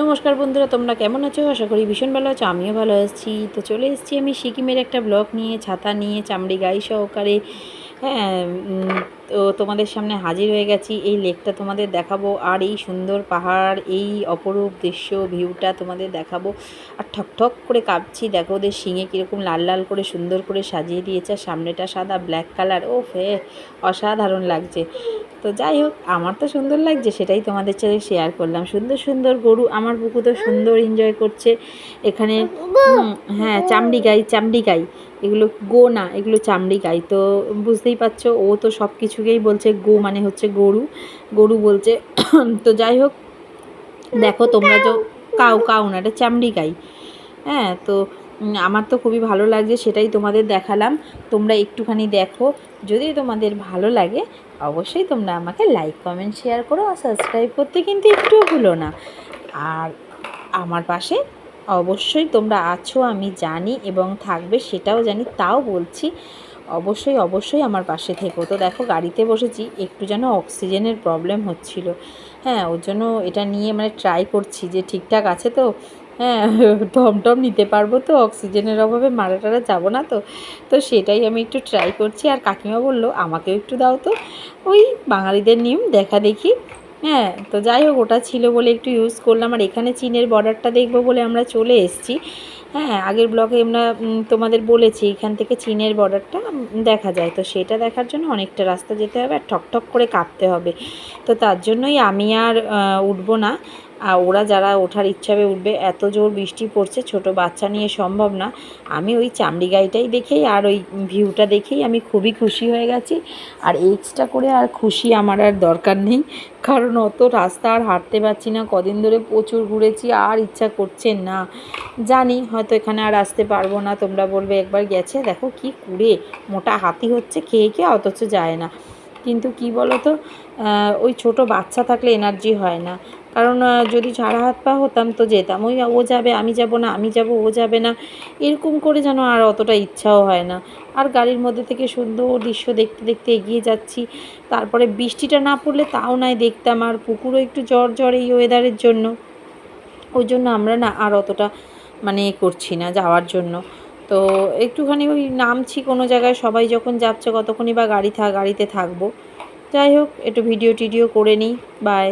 নমস্কার বন্ধুরা, তোমরা কেমন আছো? আশা করি ভীষণ ভালো আছো, আমিও ভালো আছি। তো চলে এসেছি আমি সিকিমের একটা ব্লগ নিয়ে, ছাতা নিয়ে, চামড়ি গাই সহকারে। হ্যাঁ তো তোমাদের সামনে হাজির হয়ে গেছি। এই লেকটা তোমাদের দেখাবো, আর এই সুন্দর পাহাড়, এই অপরূপ দৃশ্য, ভিউটা তোমাদের দেখাবো। আর ঠক ঠক করে কাঁপছি, দেখো ওদের শিঙে কীরকম লাল লাল করে সুন্দর করে সাজিয়ে দিয়েছে সামনেটা সাদা ব্ল্যাক কালার ও ফে অসাধারণ লাগছে। তো যাই হোক, আমার তো সুন্দর লাগছে, সেটাই তোমাদের সাথে শেয়ার করলাম। সুন্দর সুন্দর গরু, আমার পুকুর তো সুন্দর এনজয় করছে। এখানে হ্যাঁ চামড়ি গাই চামড়ি গাই এগুলো গো না, এগুলো চামড়ি গাই তো বুঝতেই পারছ, ও তো সব কিছুকেই বলছে গো মানে হচ্ছে গরু। গরু বলছে, তো যাই হোক, দেখো তোমরা তো কাউ কাউ না, এটা চামড়ি গাই হ্যাঁ তো আমার তো খুবই ভালো লাগছে, সেটাই তোমাদের দেখালাম। তোমরা একটুখানি দেখো, যদি তোমাদের ভালো লাগে অবশ্যই তোমরা আমাকে লাইক কমেন্ট শেয়ার করো আর সাবস্ক্রাইব করতে কিন্তু একটুও ভুলো না। আর আমার পাশে অবশ্যই তোমরা আছো, আমি জানি এবং থাকবে সেটাও জানি, তাও বলছি। অবশ্যই অবশ্যই আমার পাশে থেকো। তো দেখো, গাড়িতে বসেছি, একটু যেন অক্সিজেনের প্রবলেম হচ্ছিল। হ্যাঁ ওর জন্য এটা নিয়ে মানে ট্রাই করছি যে ঠিকঠাক আছে তো। হ্যাঁ টমটম নিতে পারব তো, অক্সিজেনের অভাবে মারা টারা যাব না তো। তো সেটাই আমি একটু ট্রাই করছি, আর কাকিমা বলল, আমাকেও একটু দাও তো। ওই বাঙালিদের নিয়ম, দেখা দেখি। হ্যাঁ তো যাই হোক, ওটা ছিল বলে একটু ইউজ করলাম। আর এখানে চীনের বর্ডারটা দেখব বলে আমরা চলে এসেছি। হ্যাঁ আগের ব্লগে আমরা তোমাদের বলেছি, এখান থেকে চীনের বর্ডারটা দেখা যায়। তো সেটা দেখার জন্য অনেকটা রাস্তা যেতে হবে, আর ঠক ঠক করে কাঁপতে হবে। তো তার জন্যই আমি আর উঠবো না। আর ওরা যারা ওঠার ইচ্ছা হবে উঠবে, এত জোর বৃষ্টি পড়ছে, ছোট বাচ্চা নিয়ে সম্ভব না। আমি ওই চামড়ি গাড়িটাই দেখেই আর ওই ভিউটা দেখেই আমি খুবই খুশি হয়ে গেছি। আর এক্সট্রা করে আর খুশি আমার আর দরকার নেই, কারণ অত রাস্তা আর হাঁটতে পারছি না, কদিন ধরে প্রচুর ঘুরেছি, আর ইচ্ছা করছে না। জানি হয়তো এখানে আর আসতে পারব না, তোমরা বলবে একবার গেছে, দেখো কি কুড়ে, মোটা হাতি হচ্ছে, খেয়ে খেয়ে অথচ যায় না। কিন্তু কি বলো তো ওই ছোট বাচ্চা থাকলে এনার্জি হয় না। কারণ যদি ঝাড়া হাত পা হতাম তো যেতাম ওই ও যাবে, আমি যাব না, আমি যাব, ও যাবে না। এরকম করে যেন আর অতটা ইচ্ছাও হয় না। আর গাড়ির মধ্যে থেকে সুন্দর দৃশ্য দেখতে দেখতে এগিয়ে যাচ্ছি। তারপরে বৃষ্টিটা না পড়লে তাও নাই দেখতাম, আর পুকুরও একটু জ্বর জ্বর এই ওয়েদারের জন্য। ওই জন্য আমরা না আর অতটা মানে করছি না যাওয়ার জন্য। তো একটুখানি ওই নামছি কোনো জায়গায়, সবাই যখন যাচ্ছে কতক্ষণই বা গাড়ি থাক গাড়িতে থাকব। যাই হোক, একটু ভিডিও টিডিও করে নিই। বাই